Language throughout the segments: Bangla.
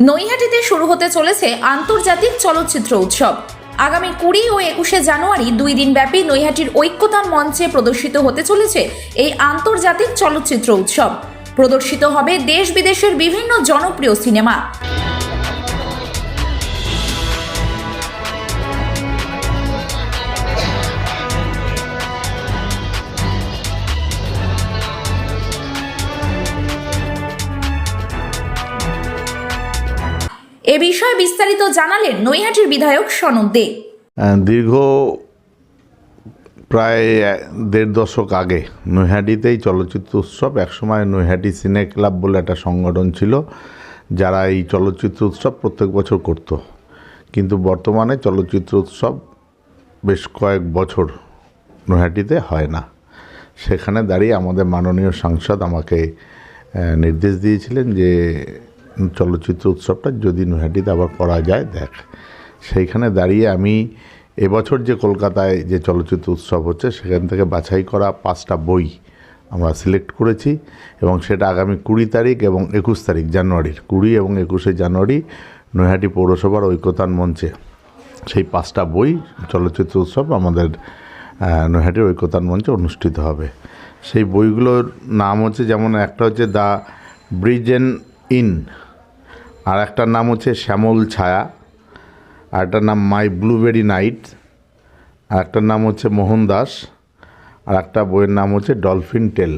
নৈহাটিতে শুরু হতে চলেছে আন্তর্জাতিক চলচ্চিত্র উৎসব। আগামী কুড়ি ও একুশে জানুয়ারি দুই দিন ব্যাপী নৈহাটির ঐক্যতান মঞ্চে প্রদর্শিত হতে চলেছে এই আন্তর্জাতিক চলচ্চিত্র উৎসব। প্রদর্শিত হবে দেশ বিদেশের বিভিন্ন জনপ্রিয় সিনেমা। এ বিষয়ে বিস্তারিত জানালেন নৈহাটির বিধায়ক সনদ দে। দীর্ঘ প্রায় দেড় দশক আগে নৈহাটিতেই চলচ্চিত্র উৎসব, একসময় নৈহাটি সিনে ক্লাব বলে একটা সংগঠন ছিল, যারা এই চলচ্চিত্র উৎসব প্রত্যেক বছর করত। কিন্তু বর্তমানে চলচ্চিত্র উৎসব বেশ কয়েক বছর নৈহাটিতে হয় না। সেখানে দাঁড়িয়ে আমাদের মাননীয় সাংসদ আমাকে নির্দেশ দিয়েছিলেন যে চলচ্চিত্র উৎসবটা যদি নৈহাটিতে আবার করা যায়, দেখ। সেইখানে দাঁড়িয়ে আমি এবছর যে কলকাতায় যে চলচ্চিত্র উৎসব হচ্ছে, সেখান থেকে বাছাই করা পাঁচটা বই আমরা সিলেক্ট করেছি এবং সেটা আগামী কুড়ি তারিখ এবং একুশ তারিখ, জানুয়ারির, কুড়ি এবং একুশে জানুয়ারি নৈহাটি পৌরসভার ঐক্যতান মঞ্চে। সেই পাঁচটা বই চলচ্চিত্র উৎসব আমাদের নৈহাটির ঐক্যতান মঞ্চে অনুষ্ঠিত হবে। সেই বইগুলোর নাম হচ্ছে, যেমন একটা হচ্ছে দ্য ব্রিজেন ইন আর একটার নাম হচ্ছে শ্যামল ছায়া আর একটার নাম মাই ব্লুবেরি নাইট আর একটার নাম হচ্ছে মোহন দাস আর একটা বইয়ের নাম হচ্ছে ডলফিন টেল।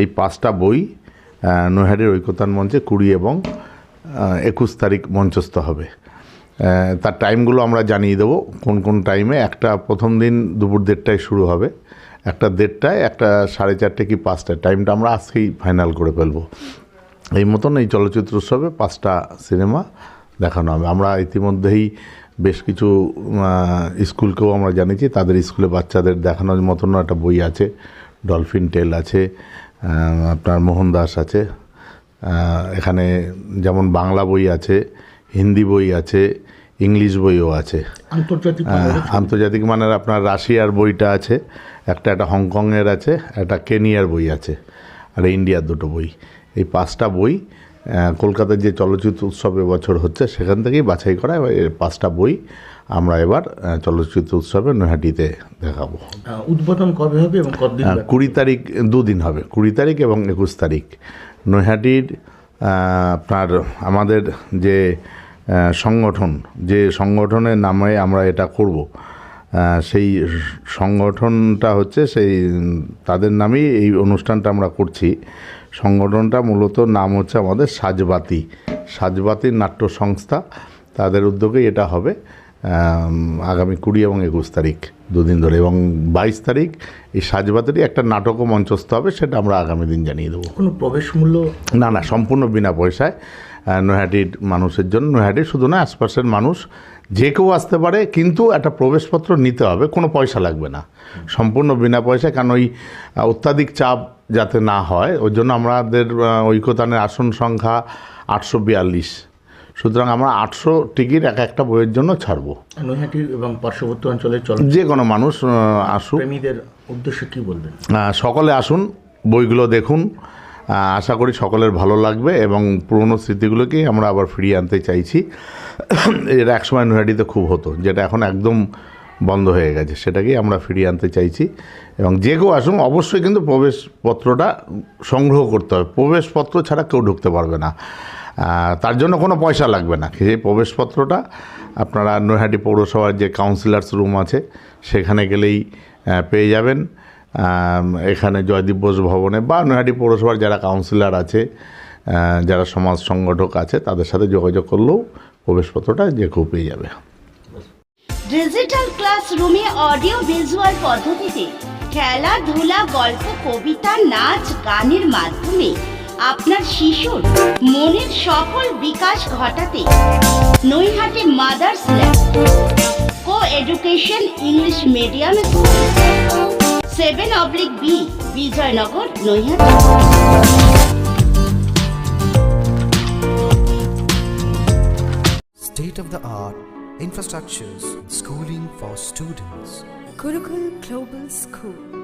এই পাঁচটা বই আহ, নৈহাটির ঐক্যতান মঞ্চে কুড়ি এবং একুশ তারিখ মঞ্চস্থ হবে। তার টাইমগুলো আমরা জানিয়ে দেবো কোন কোন টাইমে। একটা প্রথম দিন দুপুর দেড়টায় শুরু হবে একটা দেড়টায় একটা সাড়ে চারটে কি পাঁচটায়। টাইমটা আমরা আজকেই ফাইনাল করে ফেলব। এই মতন এই চলচ্চিত্র উৎসবে পাঁচটা সিনেমা দেখানো হবে। আমরা ইতিমধ্যেই বেশ কিছু স্কুলকেও আমরা জানিয়েছি তাদের স্কুলে বাচ্চাদের দেখানোর মতনও একটা বই আছে ডলফিন টেল আছে আপনার মোহন দাস আছে এখানে যেমন বাংলা বই আছে হিন্দি বই আছে ইংলিশ বইও আছে। আন্তর্জাতিক আন্তর্জাতিক মানের আপনার রাশিয়ার বইটা আছে একটা একটা হংকংয়ের আছে একটা কেনিয়ার বই আছে আর ইন্ডিয়ার দুটো বই। এই পাঁচটা বই কলকাতার যে চলচ্চিত্র উৎসব এবছর হচ্ছে সেখান থেকেই বাছাই করা পাঁচটা বই আমরা এবার চলচ্চিত্র উৎসবে নৈহাটিতে দেখাবো। উদ্বোধন কবে হবে এবং কতদিন হ্যাঁ, কুড়ি তারিখ দুদিন হবে কুড়ি তারিখ এবং একুশ তারিখ। নৈহাটির আপনার আমাদের যে সংগঠন যে সংগঠনের নামে আমরা এটা করব সেই সংগঠনটা হচ্ছে সেই তাদের নামেই এই অনুষ্ঠানটা আমরা করছি। সংগঠনটা মূলত নাম হচ্ছে আমাদের সাজবাতি। সাজবাতির নাট্য সংস্থা তাদের উদ্যোগে এটা হবে। আগামী কুড়ি এবং একুশ তারিখ দুদিন ধরে এবং বাইশ তারিখ এই সাজবাতেরই একটা নাটকও মঞ্চস্থ হবে সেটা আমরা আগামী দিন জানিয়ে দেবো। কোনো প্রবেশ মূল্য? না না সম্পূর্ণ বিনা পয়সায়। নৈহাটির মানুষের জন্য নৈহাটির শুধু না আশপাশের মানুষ যে কেউ আসতে পারে কিন্তু একটা প্রবেশপত্র নিতে হবে কোনো পয়সা লাগবে না। সম্পূর্ণ বিনা পয়সায় কারণ ওই অত্যাধিক চাপ যাতে না হয় ওই জন্য আমাদের ঐক্যতানের আসন সংখ্যা আটশো বিয়াল্লিশ। সুতরাং আমরা আটশো টিকিট এক একটা বইয়ের জন্য ছাড়বো। নৈহাটি এবং পার্শ্ববর্তী অঞ্চলের চল যে কোনো মানুষ আসুক। প্রেমীদের উদ্দেশ্যে কী বলবেন? সকলে আসুন বইগুলো দেখুন। আশা করি সকলের ভালো লাগবে এবং পুরনো স্মৃতিগুলোকে আমরা আবার ফিরিয়ে আনতে চাইছি। এটা একসময় নৈহাটিতে খুব হতো যেটা এখন একদম বন্ধ হয়ে গেছে। সেটাকেই আমরা ফিরিয়ে আনতে চাইছি। এবং যে কেউ আসুন অবশ্যই কিন্তু প্রবেশপত্রটা সংগ্রহ করতে হবে। প্রবেশপত্র ছাড়া কেউ ঢুকতে পারবে না। তার জন্য কোনো পয়সা লাগবে না। সেই প্রবেশপত্রটা আপনারা নৈহাটি পৌরসভার যে কাউন্সিলার্স রুম আছে, সেখানে গেলেই পেয়ে যাবেন। এখানে জয়দীপ বোস ভবনে বা নৈহাটি পৌরসভার যারা কাউন্সিলর আছে যারা সমাজ সংগঠক আছে, তাদের সাথে যোগাযোগ করলেও প্রবেশপত্রটা যে কেউ পেয়ে যাবে। ডিজিটাল ক্লাসরুমে অডিও ভিজুয়াল পদ্ধতিতে খেলাধুলা, গল্প, কবিতা, নাচ, গানের মাধ্যমে আপনার শিশুর মনের সফল বিকাশ ঘটাতে Naihati mothers lab co education English medium school seven oblique B Bijoynagar Naihati state of the art infrastructures schooling for students Gurukul Global School.